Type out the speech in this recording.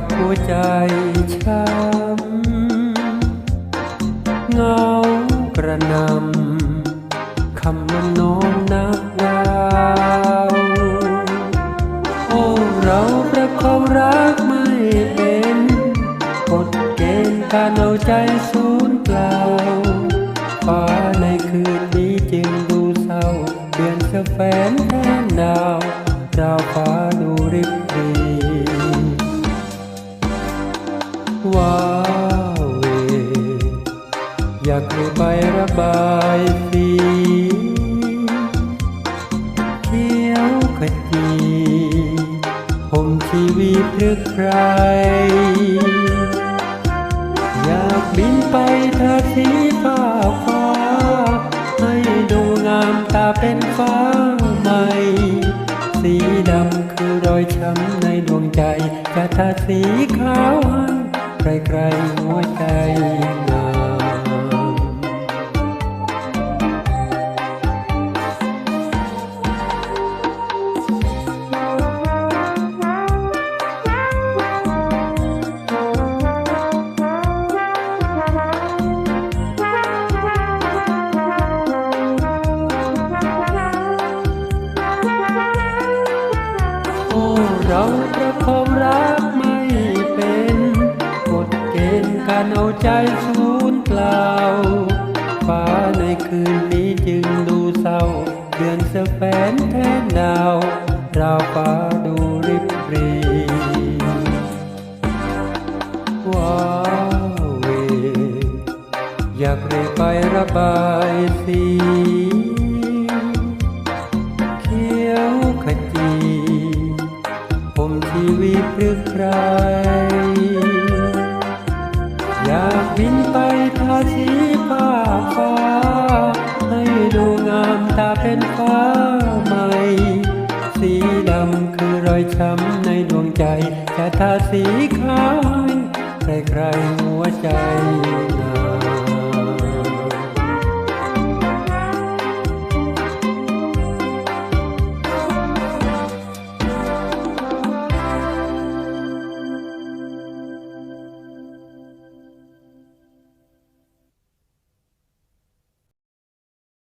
กับหัวใจช้ำเงากระนำคำมันน้มนักดาวโอ้เราประคองรักไม่เป็นกฎเกณฑ์การเอาใจสูญเปล่าฟ้าในคืนนี้จึงดูเศร้าเดือนจะแฟนแทนดาวดาวฟ้า ว้าวเว อยากให้ไประบายสีเขียวขจีผมชีวีพฤกใคร อยากบินไปทาสีฟ้าฟ้า ให้ดูงามตาเป็นฟ้าใหม่ สีดำคือรอยช้ำในดวงใจจะทาสีขาวให้ ใครๆหัวใจงามโอ้เราประคองรัก เกณฑ์การเอาใจสูญเปล่า ฟ้าในคืนนี้จึงดูเศร้า เดือนสะแฟนแทนดาวราวฟ้าดูริบรีว้าวเวอยากเรียไประบายสีเขียวขจีผมชีวิตหรือใคร อยากบินไปทาสีฟ้าฟ้า ให้ดูงามตาเป็นฟ้าใหม่ สีดำคือรอยช้ำในดวงใจ จะทาสีขาวให้ใครๆหัวใจ